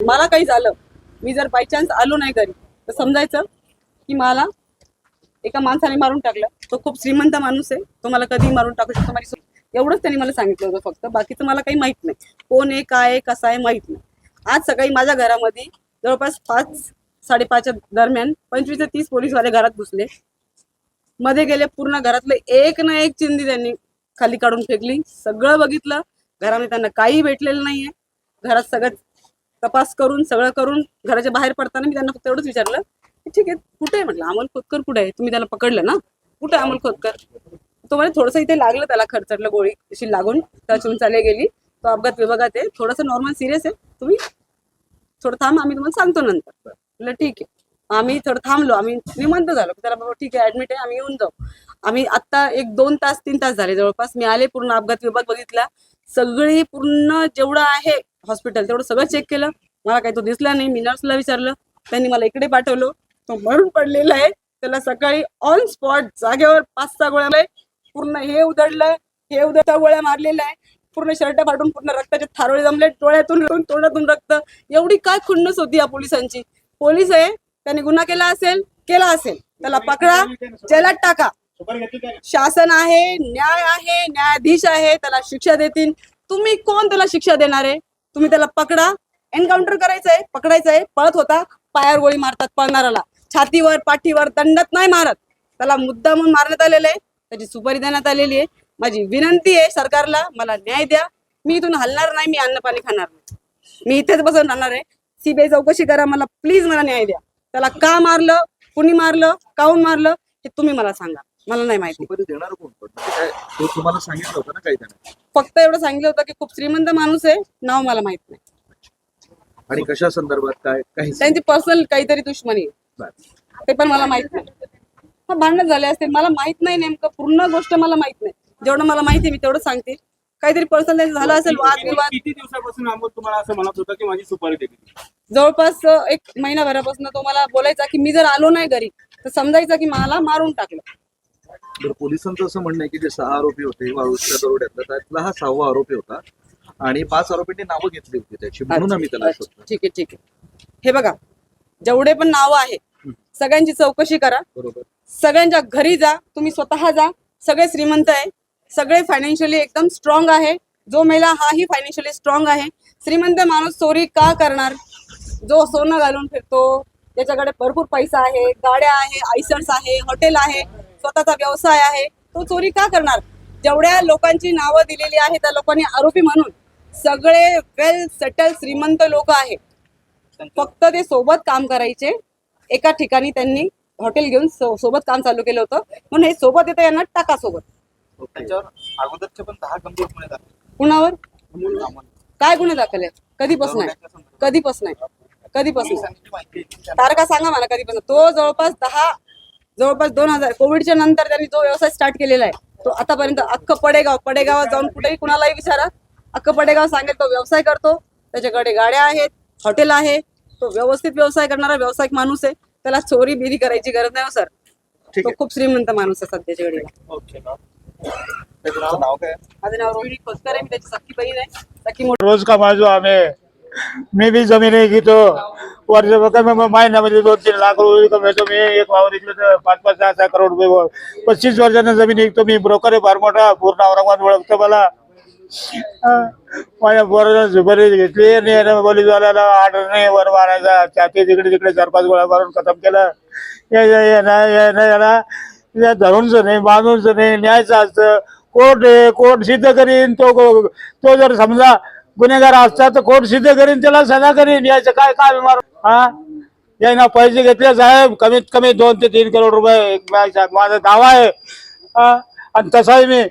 मला काही झालं. मी जर बाय चान्स आलो नाही घरी तर समजायचं की मला एका माणसाने मारून टाकलं. तो खूप श्रीमंत माणूस आहे. तो मला कधी मारून टाकू शकतो. माझी एवढंच त्यांनी मला सांगितलं होतं फक्त. बाकीचं मला काही माहीत नाही. कोण आहे काय आहे कसं आहे माहीत नाही. आज सकाळी माझ्या घरामध्ये जवळपास पाच साडेपाचच्या दरम्यान पंचवीस ते तीस पोलीसवाले घरात घुसले. मध्ये गेले पूर्ण घरातलं एक ना एक चिंदी त्यांनी खाली काढून फेकली. सगळं बघितलं. घरामध्ये त्यांना काही भेटलेलं नाहीये. घरात सगळं तपास करून सगळं करून घराच्या बाहेर पडताना मी त्यांना फक्त एवढंच विचारलं की ठीक आहे कुठे आहे? म्हटलं अमोल खोतकर कुठे आहे? तुम्ही त्याला पकडलं ना? कुठे अमोल खोतकर तो म्हणजे थोडंसं इथे लागलं त्याला खरचटलं गोळी अशी लागून. त्याच्यातून चाले गेली. तो अपघात विभागात आहे. थोडंसं नॉर्मल सिरियस आहे. तुम्ही थोडं थांब आम्ही तुम्हाला सांगतो नंतर. म्हटलं ठीक आहे. आम्ही थोडं थांबलो आम्ही निमंत झालो. त्याला बाबा ठीक आहे ऍडमिट आहे आम्ही येऊन जाऊ. आम्ही आता एक दोन तास तीन तास झाले जवळपास. मी आले पूर्ण अपघात विभाग बघितला. सगळी पूर्ण जेवढं आहे हॉस्पिटल तेवढं सगळं चेक केलं. मला काही तो दिसला नाही. मी नर्सला विचारलं. त्यांनी मला इकडे पाठवलं. तो मरून पडलेला आहे. त्याला सकाळी ऑन स्पॉट जागेवर पाच सहा गोळ्या पूर्ण हे उधळलं हे उधळता गोळ्या मारलेल्या आहे. पूर्ण शर्ट फाटून पूर्ण रक्ताचे थारोळे जमले. डोळ्यातून तोंडातून रक्त. एवढी काय खुन्नस होती या पोलिसांची? पोलीस आहे त्यांनी गुन्हा केला असेल केला असेल. त्याला पकडा जेलात टाका. शासन आहे न्याय आहे न्यायाधीश आहे त्याला शिक्षा देतील. तुम्ही कोण त्याला शिक्षा देणार आहे? तुम्ही त्याला पकडा. एन्काउंटर करायचं आहे पकडायचं आहे पळत होता. पायावर गोळी मारतात पळणाऱ्याला. छातीवर पाठीवर दंडत नाही मारत. त्याला मुद्दा म्हणून मारण्यात आलेलं आहे. त्याची सुपारी देण्यात आलेली आहे. माझी विनंती आहे सरकारला मला न्याय द्या. मी इथून हलणार नाही मी अन्न पाणी खाणार नाही. मी इथेच बसून राहणार आहे. सीबीआय चौकशी करा मला प्लीज मला न्याय द्या. त्याला का मारलं कुणी मारलं काऊन मारलं हे तुम्ही मला सांगा. मला नाही माहिती. सुपारी देणार कोण? पण म्हणजे काय तो तुम्हाला सांगितलं होतं ना काही त्याने फक्त एवढं सांगितलं होतं की खूप श्रीमंत माणूस आहे नाव मला माहीत नाही. आणि कशा संदर्भात काय काही त्यांची पर्सनल काहीतरी दुश्मनी आहे. ते पण मला माहीत नाही. हा भांडण झाले असते. मला माहीत नाही नेमकं. पूर्ण गोष्ट मला माहीत नाही. जेवढं मला माहिती आहे मी तेवढं सांगते. काहीतरी पर्सनल झालं असेल वाद विवाद. किती दिवसापासून अमोल तुम्हाला असं म्हणत होतं की माझी सुपारी देते? जवळपास एक महिनाभरापासून तो मला बोलायचा की मी जर आलो नाही घरी तर समजायचं की मला मारून टाकलं. तर पोलिसांचं असं म्हणणं आहे की जे सहा आरोपी होते वाळूच्या दरोड्यातला त्यातला हा सहावा आरोपी होता. आणि पाच आरोपींनी नावं घेतली होती त्याची म्हणून आम्ही त्याला अच्छा, शोधतो ठीक आहे ठीक आहे. हे बघा जेवढे पण नावं आहे सगळ्यांची चौकशी करा. बरोबर. सगळ्यांच्या घरी जा तुम्ही स्वतः जा सगळे श्रीमंत आहे. सगळे फायनान्शियली एकदम स्ट्रॉंग आहे. जो मेला हाही फायनान्शियली स्ट्रॉंग आहे. श्रीमंत माणूस चोरी का करणार? जो सोनं घालून फिरतो त्याच्याकडे भरपूर पैसा आहे गाड्या आहे आयसर्स आहे हॉटेल आहे स्वतःचा व्यवसाय आहे तो चोरी का करणार? जेवढ्या लोकांची नावं दिलेली आहे त्या लोकांनी आरोपी म्हणून सगळे वेल सेटल श्रीमंत लोक आहेत. फक्त ते सोबत काम करायचे. एका ठिकाणी त्यांनी हॉटेल घेऊन सो- सोबत काम चालू केलं होतं. म्हणून हे सोबत येतं यांना टाका सोबत. त्याच्यावर अगोदरचे पण दहा गंभीर गुन्हे दाखल कुणावर? काय गुन्हे दाखल आहेत? कधीपासून आहे कधीपासून आहे कधीपासून तारखा सांगा मला कधीपासून. तो जवळपास दहा जवळपास दोन हजार कोविडच्या नंतर त्यांनी जो व्यवसाय स्टार्ट केलेला आहे तो आतापर्यंत अख्खं पडेगाव पडेगावात जाऊन कुठेही कुणालाही विचारा. अख्खं पडेगाव सांगेल तो व्यवसाय करतो. त्याच्याकडे गाड्या आहेत हॉटेल आहे. तो व्यवस्थित व्यवसाय करणारा व्यावसायिक माणूस आहे. त्याला चोरी बिरी करायची गरज नाही हो सर. तो खूप श्रीमंत माणूस आहे सध्याच्या घडीला. नाव काय? माझं नाव रोहिणी खोसकर आहे मी त्याची सख्खी बहीण आहे. सख्खी मोठी रोज कमायचो आम्ही. मी बी जमीन घेतो. वर्ष कमी महिन्यामध्ये दोन तीन लाख रुपये मी एक वावर इकलं तर पाच पाच सहा सहा करोड रुपये. पस्तीस वर्षानं जमीन विकतो. मी ब्रोकर आहे फार मोठा. पूर्ण औरंगाबाद ओळखतो मला. माझ्या पोराला सुपारी घेतली. आणि पोलीसवाल्याला ऑर्डर नाही वर मारायचा छाती तिकडे तिकडे चार पाच गोळ्या मारून खतम केलं. या- यानं याला धरूनचं नाही बांधूनच नाही न्यायचं असतं. कोर्ट कोर्ट सिद्ध करीन. तो तो जर समजा गुन्हेगार असता तर कोर्ट सिद्ध करीन त्याला सजा करीन. न्यायचं काय काय मार हा? यांना पैसे घेतले साहेब कमीत कमी दोन ते तीन करोड रुपये माझा दावा आहे. हा? आणि तसाही मी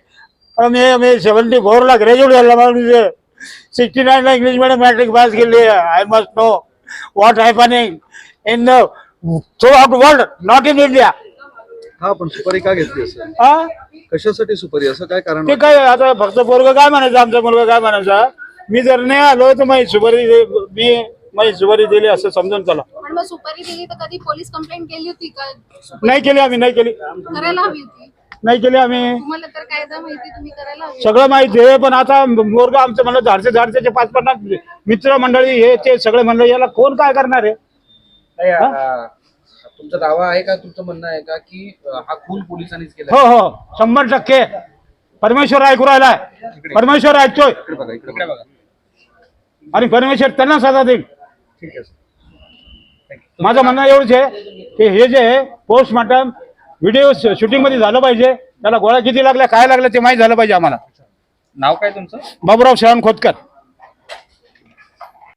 मी मी सेवन्टी फोरला ग्रॅज्युएट झाला माणूस सिक्स्टी नाईनला इंग्लिश मीडियम मॅट्रिक पास केली I must know what happening in the throughout world not in India हा पण सुपारी का घेतली असेल हा कशासाठी सुपारी? असं काय कारण ते काय आता फक्त पोरग काय म्हणायचं? आमचा मुलगा काय म्हणायचा? मी जर नाही आलो तर माझी सुपारी मी माझी सुपारी दिली असं समजून चला. पण मग सुपारी दिली तर कधी पोलीस कंप्लेंट केली होती का? नाही केली आम्ही नाही केली. करायला हवी होती. नाही केली आम्ही. तुम्हाला तर कायदा माहिती तुम्ही करायला हवी. सगळं माहिती आहे पण आता मोरगा आमचं म्हणलं झाडचे झाडचे पाच पन्नास मित्र मंडळी हे ते सगळे म्हणलं याला कोण काय करणार आहे? तुमचा दावा आहे का तुमचं म्हणणं आहे का की हा खून पोलिसांनीच केला? हो हो. शंभर टक्के. परमेश्वर ऐकू राहिलाय. परमेश्वर ऐकतोय. इकडे बघा इकडे बघा. आणि परमेश्वर त्यांना सजा देईल. माझं म्हणणं एवढंच आहे की हे जे पोस्टमॉर्टम व्हिडिओ शूटिंगमध्ये झालं पाहिजे. त्याला गोळ्या किती लागल्या काय लागल्या ते माहीत झालं पाहिजे आम्हाला. नाव काय तुमचं? बाबूराव शरण खोतकर.